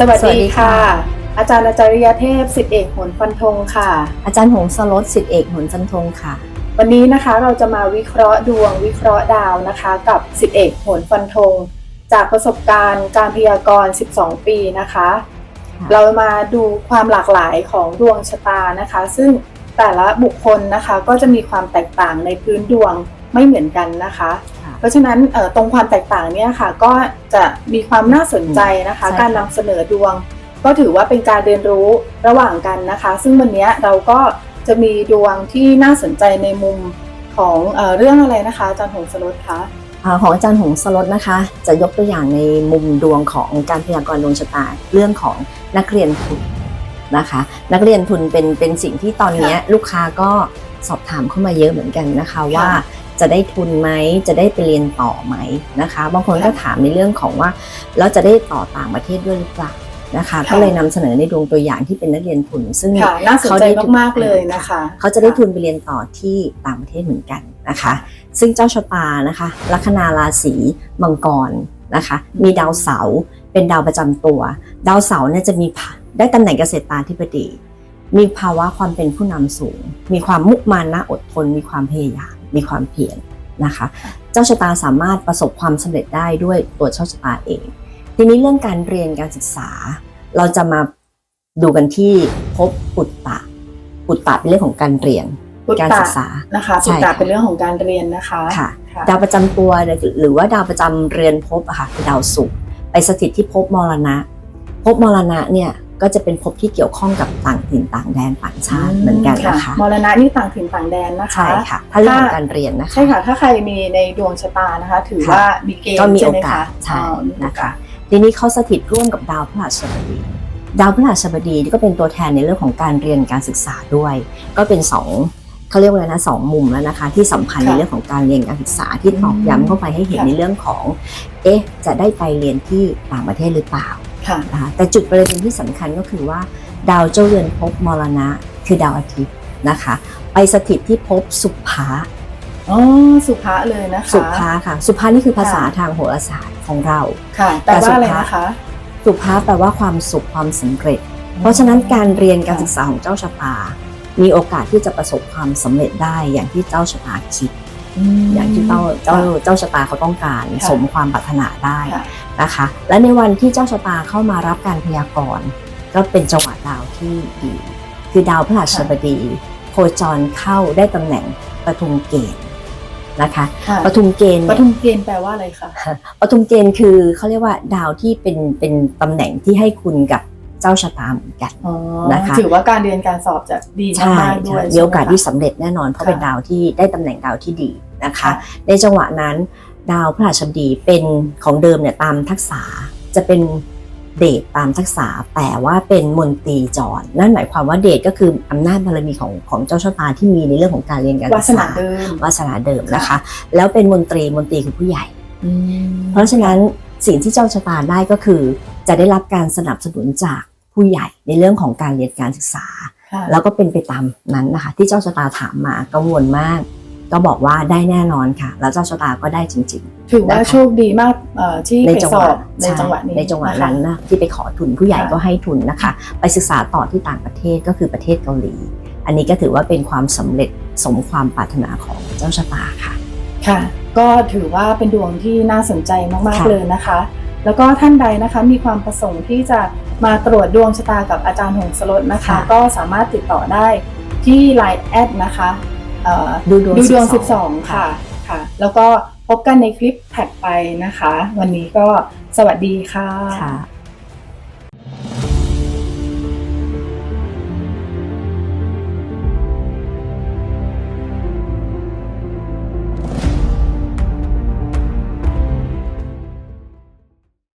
สวัสสวัสดีดีค่ะค่ะ อาจารย์อาจารยเทพสิทธิเอกโหนฟันธงค่ะ อาจารย์หงสลดสิทธิเอกหนจันทงค่ะ วันนี้นะคะเราจะมาวิเคราะห์ดวงวิเคราะห์ดาวนะคะ กับสิทธิเอกโหนฟันธง จากประสบการณ์การพยากรณ์ 12 ปีนะคะค่ะเรามาดูความหลากหลายของดวงชะตานะคะ ซึ่งแต่ละบุคคลนะคะก็จะมีความแตกต่างในพื้นดวงไม่เหมือนกันนะคะค่ะเพ ราะฉะนั้นเอ่อตรงความแตกต่างเนี่ยค่ะก็จะมีความน่าสนใจนะคะใช่ค่ะการนำเสนอดวง ก็ถือว่าเป็นการเรียนรู้ระหว่างกันนะคะ ซึ่งวันนี้เราก็จะมีดวงที่น่าสนใจในมุมของเออเรื่องอะไรนะคะอาจารย์หงสรุตคะอ่าของอาจารย์หงสลดนะคะ จะยกตัวอย่างในมุมดวงของการพยากรณ์ดวงชะตาเรื่องของนักเรียนทุนนะคะ นักเรียนทุนเป็นเป็นสิ่งที่ตอนเนี้ยลูกค้าก็สอบถามเข้ามาเยอะเหมือนกันนะคะว่า จะได้ทุนไหมจะได้ไปเรียนต่อไหมนะคะ บางคนก็ถามในเรื่องของว่าแล้วจะได้ต่อต่างประเทศด้วยหรือเปล่านะคะก็เลยนำเสนอในดวงตัวอย่างที่เป็นนักเรียนทุน ซึ่งค่ะน่าสนเขาใจได้ทุนมากๆเลยนะคะ เขาจะได้ทุนไปเรียนต่อที่ต่างประเทศเหมือนกันนะคะ ซึ่งเจ้าชะตานะคะลัคนาราศีมังกรนะคะ มีดาวเสาร์เป็นดาวประจำตัว ดาวเสาร์เนี่ยจะมีพะได้ตำแหน่งเกษตราธิบดี มีภาวะความเป็นผู้นำสูง มีความมุมานะอดทนมีความพยายาม มีความเพียรนะคะ เจ้าชะตาสามารถประสบความสำเร็จได้ด้วยตัวเจ้าชะตาเอง ทีนี้เรื่องการเรียนการศึกษา เราจะมาดูกันที่ภพปุตตะ ปุตตะเป็นเรื่องของการเรียนพุทการธะศึกษานะคะใช่พุทธะค่ะเป็นเรื่องของการเรียนนะคะค่ะค่ะดาวประจำตัวหรือว่าดาวประจำเรือนภพอะค่ะคือดาวศุกร์ไปสถิตที่ภพมรณะภพมรณะเนี่ย ก็จะเป็นภพที่เกี่ยวข้องกับต่างถิ่นต่างแดนต่างชาติเหมือนกันนะคะมรณะนี่ต่างถิ่นต่างแดนนะคะใช่ค่ะถ้าเรื่องของการเรียนนะคะใช่ค่ะถ้าใครมีในดวงชะตานะคะ ถือค่ะว่ามีเกณฑ์ก็มีใช่โอไหมกาคะสใช่อ๋อมีโอนะกาคะสทีนี้เขาสถิตร่วมกับดาวพฤหัสบดีดาวพฤหัสบดีนี่ก็เป็นตัวแทนในเรื่องของการเรียนการศึกษาด้วย ก็เป็นสองเขาเรียกว่าอะไรนะสองมุมแล้วนะคะ ที่สัมพันธ์ในเรื่องของการเรียนการศึกษาที่ตอกย้ำเข้าไปให้เห็นในเรื่องของ เอ๊ะ จะได้ไปเรียนที่ต่างประเทศหรือเปล่า ค่ะนะคะแต่จุดประเด็นที่สำคัญก็คือว่า ดาวเจ้าเรือนภพมรณะคือดาวอาทิตย์นะคะ ไปสถิตที่ภพสุภาอ๋อสุภาเลยนะคะสุภาค่ะ สุภานี่คือภาษาค่ะทางโหราศาสตร์ของเราค่ะแต่ว่าอะไรแต่สุภานะคะสุภาแปลว่าความสุขความสำเร็จ เพราะฉะนั้นการเรียนการศึกษาของเจ้าชะตามีโอกาสที่จะประสบความสำเร็จได้อย่างที่เจ้าชะตาคิด อย่างที่เจ้าเจ้าเจ้าชะตาเขาต้องการค่ะสมความปรารถนาได้ค่ะนะคะ และในวันที่เจ้าชะตาเข้ามารับการพยากรณ์ก็เป็นจังหวะดาวที่ดี คือดาวพฤหัสบดีโคจรเข้าได้ตำแหน่งปทุมเกณฑ์นะคะค่ะปทุมเกณฑ์ปเนี่ยทุมเกณฑ์แปลว่าอะไรคะปทุมเกณฑ์คือเขาเรียกว่าดาวที่เป็นเป็นตำแหน่งที่ให้คุณกับ เจ้าชะตาเหมือนกันอ๋อนะคะถือว่าการเรียนการสอบจะดีใช่มากๆด้วยใช่มีโอกาสที่ใช่ไหมสำเร็จแน่นอนเพราะค่ะเป็นดาวที่ได้ตำแหน่งดาวที่ดีนะคะคะ ในจังหวะนั้นดาวพฤหัสบดีเป็นของเดิมเนี่ยตามทักษะจะเป็นเดชตามทักษะแต่ว่าเป็นมนตรีจรนั่นหมายความว่าเดชก็คืออำนาจบารมีของของเจ้าชะตาที่มีในเรื่องของการเรียนการวาศึสกนาษาเดิมวาสนาเดิมนะคะ แล้วเป็นมนตรีมนตรีคือผู้ใหญ่อืมเพราะฉะนั้นสิ่งที่เจ้าชะตาได้ก็คือ จะได้รับการสนับสนุนจากผู้ใหญ่ในเรื่องของการเรียนการศึกษาค่ะแล้วก็เป็นไปตามนั้นนะคะ ที่เจ้าชะตาถามมากังวลมาก ก็บอกว่าได้แน่นอนค่ะ แล้วเจ้าชะตาก็ได้จริงถือว่านะคะโชคดีมากเอ่อที่ๆในไปจังสหอวะบในจังหวะนี้ในจังหวะคนั้นนะที่ไปขอทุนผู้ใหญ่ค่ะก็ให้ทุนนะคะ ไปศึกษาต่อที่ต่างประเทศก็คือประเทศเกาหลี อันนี้ก็ถือว่าเป็นความสำเร็จสมความปรารถนาของเจ้าชะตาค่ะค่ะ ก็ถือว่าเป็นดวงที่น่าสนใจมากค่ะๆเลยนะคะ แล้วก็ท่านใดนะคะมีความประสงค์ที่จะมาตรวจดวงชะตากับอาจารย์หงสลดนะคะก็สามารถติดต่อได้ที่ Line แอดนะคะเอ่อดูดวงดูดวง12 12 ค่ะค่ะ แล้วก็พบกันในคลิปถัดไปนะคะ วันนี้ก็สวัสดีค่ะ ค่ะ